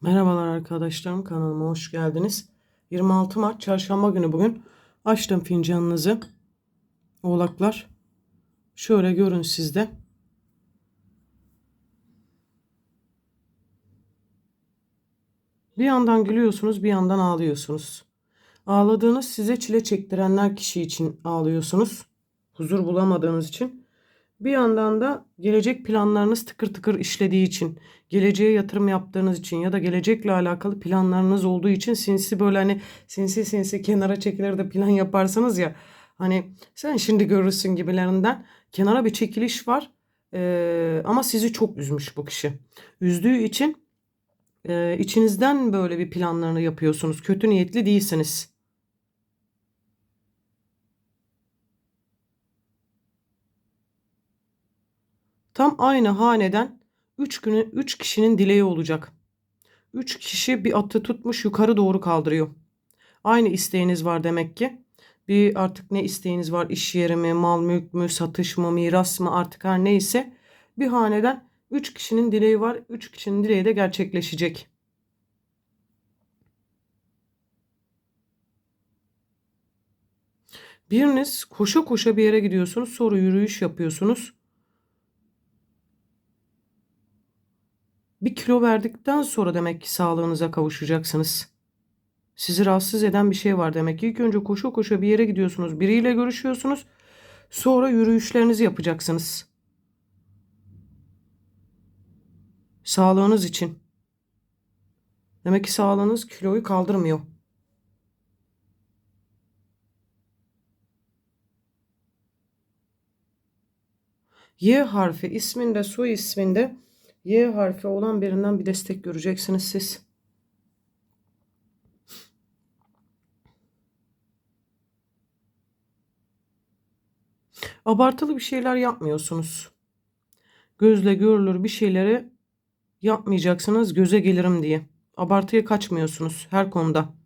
Merhabalar arkadaşlarım kanalıma hoş geldiniz. 26 Mart çarşamba günü bugün açtım fincanınızı. Oğlaklar. Şöyle görün sizde. Bir yandan gülüyorsunuz bir yandan ağlıyorsunuz. Ağladığınız size çile çektirenler kişi için ağlıyorsunuz. Huzur bulamadığınız için. Bir yandan da gelecek planlarınız tıkır tıkır işlediği için, geleceğe yatırım yaptığınız için ya da gelecekle alakalı planlarınız olduğu için sinsi böyle hani sinsi sinsi kenara çekilir de plan yaparsanız ya hani sen şimdi görürsün gibilerinden kenara bir çekiliş var Ee, ama sizi çok üzmüş bu kişi. Üzdüğü için e, içinizden böyle bir planlarını yapıyorsunuz. Kötü niyetli değilsiniz. Tam aynı haneden 3 günü 3 kişinin dileği olacak. 3 kişi bir atı tutmuş yukarı doğru kaldırıyor. Aynı isteğiniz var demek ki. Bir artık ne isteğiniz var? İş yeri mi, mal mülk mü, satış mı, miras mı artık her neyse. Bir haneden 3 kişinin dileği var. 3 kişinin dileği de gerçekleşecek. Biriniz koşa koşa bir yere gidiyorsunuz. Sonra yürüyüş yapıyorsunuz. Bir kilo verdikten sonra demek ki sağlığınıza kavuşacaksınız. Sizi rahatsız eden bir şey var demek ki. İlk önce koşa koşa bir yere gidiyorsunuz. Biriyle görüşüyorsunuz. Sonra yürüyüşlerinizi yapacaksınız. Sağlığınız için. Demek ki sağlığınız kiloyu kaldırmıyor. Y harfi isminde, soy isminde Y harfi olan birinden bir destek göreceksiniz siz. Abartılı bir şeyler yapmıyorsunuz. Gözle görülür bir şeyleri yapmayacaksınız göze gelirim diye. Abartıya kaçmıyorsunuz her konuda.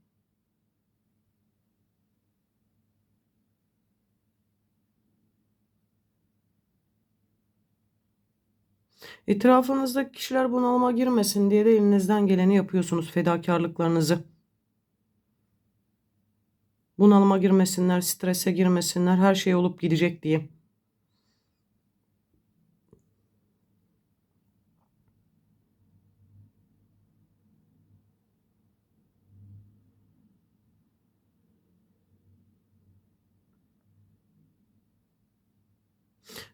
Etrafınızdaki kişiler bunalıma girmesin diye de elinizden geleni yapıyorsunuz fedakarlıklarınızı. Bunalıma girmesinler, strese girmesinler, her şey olup gidecek diye.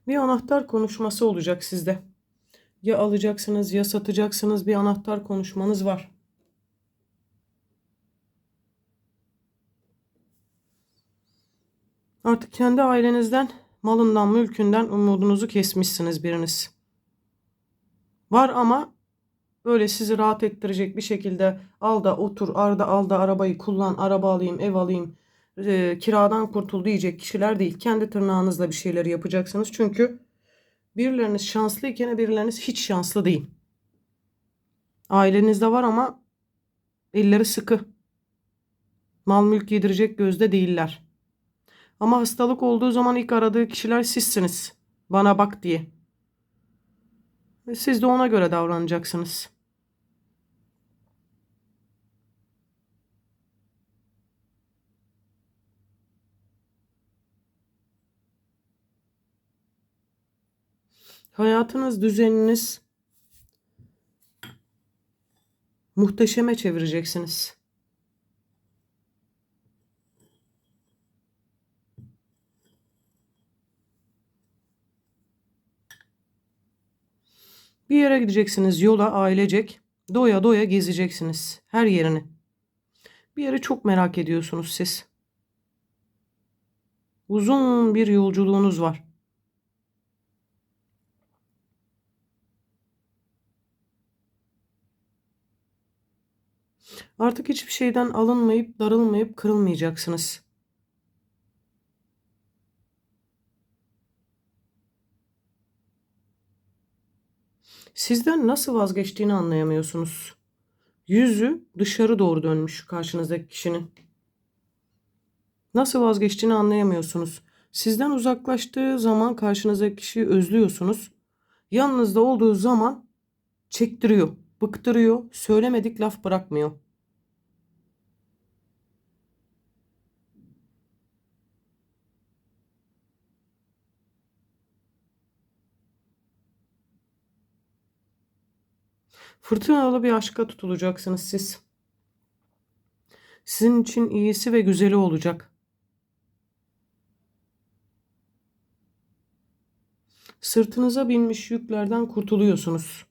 Bir anahtar konuşması olacak sizde. Ya alacaksınız ya satacaksınız bir anahtar konuşmanız var. Artık kendi ailenizden, malından, mülkünden umudunuzu kesmişsiniz biriniz. Var ama böyle sizi rahat ettirecek bir şekilde al da otur, arda al da arabayı kullan, araba alayım, ev alayım, e, kiradan kurtul diyecek kişiler değil. Kendi tırnağınızla bir şeyleri yapacaksınız. Çünkü birileriniz şanslıyken birileriniz hiç şanslı değil. Ailenizde var ama elleri sıkı. Mal mülk yedirecek gözde değiller. Ama hastalık olduğu zaman ilk aradığı kişiler sizsiniz. Bana bak diye. Siz de ona göre davranacaksınız. Hayatınız, düzeniniz muhteşeme çevireceksiniz. Bir yere gideceksiniz yola ailecek. Doya doya gezeceksiniz her yerini. Bir yeri çok merak ediyorsunuz siz. Uzun bir yolculuğunuz var. Artık hiçbir şeyden alınmayıp, darılmayıp, kırılmayacaksınız. Sizden nasıl vazgeçtiğini anlayamıyorsunuz. Yüzü dışarı doğru dönmüş karşınızdaki kişinin. Nasıl vazgeçtiğini anlayamıyorsunuz. Sizden uzaklaştığı zaman karşınızdaki kişiyi özlüyorsunuz. Yanınızda olduğu zaman çektiriyor. bıktırıyor, söylemedik laf bırakmıyor. Fırtınalı bir aşka tutulacaksınız siz. Sizin için iyisi ve güzeli olacak. Sırtınıza binmiş yüklerden kurtuluyorsunuz.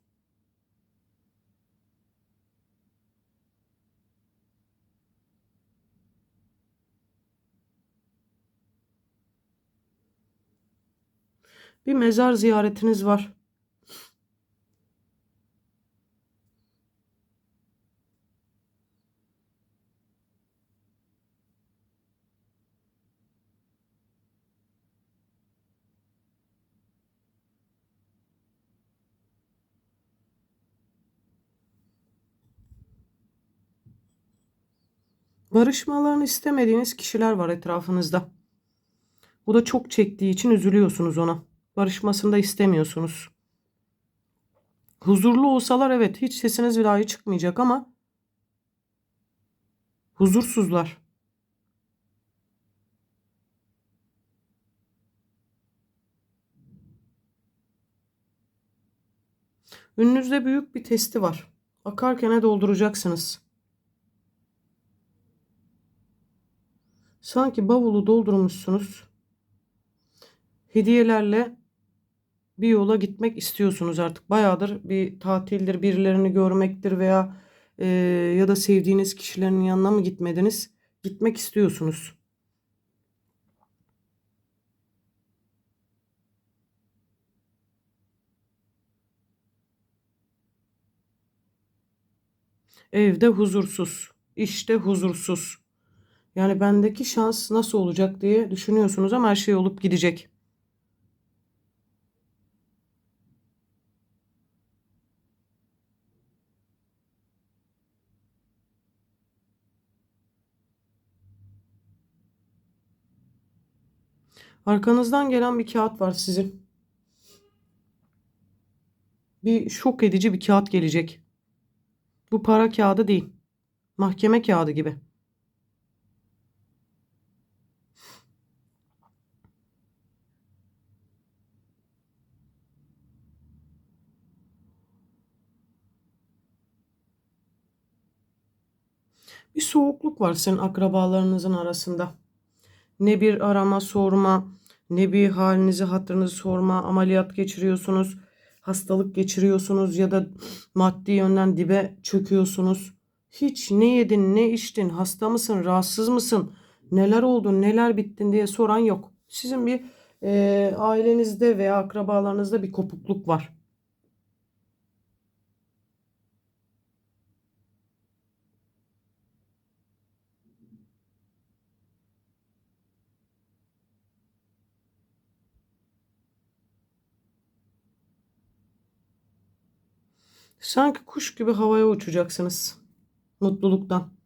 Bir mezar ziyaretiniz var. Barışmalarını istemediğiniz kişiler var etrafınızda. Bu da çok çektiği için üzülüyorsunuz ona. Barışmasını da istemiyorsunuz. Huzurlu olsalar evet hiç sesiniz dahi çıkmayacak ama huzursuzlar. Önünüzde büyük bir testi var. Akarken dolduracaksınız. Sanki bavulu doldurmuşsunuz. Hediyelerle bir yola gitmek istiyorsunuz artık. Bayağıdır bir tatildir, birilerini görmektir veya e, ya da sevdiğiniz kişilerin yanına mı gitmediniz? Gitmek istiyorsunuz. Evde huzursuz, işte huzursuz. Yani bendeki şans nasıl olacak diye düşünüyorsunuz ama her şey olup gidecek. Arkanızdan gelen bir kağıt var sizin. Bir şok edici bir kağıt gelecek. Bu para kağıdı değil. Mahkeme kağıdı gibi. Bir soğukluk var senin akrabalarınızın arasında. Ne bir arama sorma, ne bir halinizi hatırınızı sorma, ameliyat geçiriyorsunuz, hastalık geçiriyorsunuz ya da maddi yönden dibe çöküyorsunuz. Hiç ne yedin, ne içtin, hasta mısın, rahatsız mısın, neler oldu, neler bittin diye soran yok. Sizin bir e, ailenizde veya akrabalarınızda bir kopukluk var. Sanki kuş gibi havaya uçacaksınız. Mutluluktan.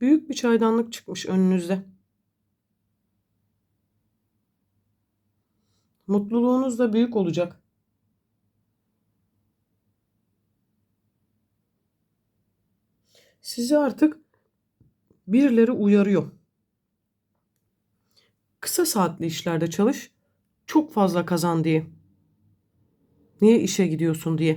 Büyük bir çaydanlık çıkmış önünüzde. Mutluluğunuz da büyük olacak. Sizi artık birileri uyarıyor. Kısa saatli işlerde çalış, çok fazla kazan diye. Niye işe gidiyorsun diye.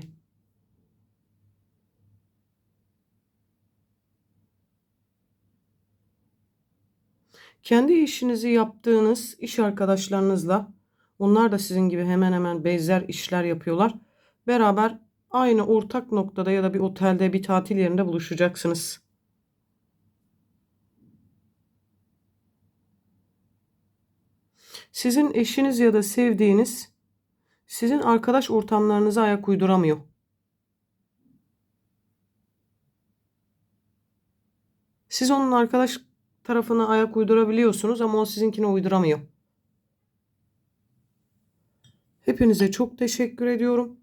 Kendi işinizi yaptığınız iş arkadaşlarınızla, onlar da sizin gibi hemen hemen benzer işler yapıyorlar. Beraber aynı ortak noktada ya da bir otelde bir tatil yerinde buluşacaksınız. Sizin eşiniz ya da sevdiğiniz sizin arkadaş ortamlarınıza ayak uyduramıyor. Siz onun arkadaş tarafına ayak uydurabiliyorsunuz ama o sizinkine uyduramıyor. Hepinize çok teşekkür ediyorum.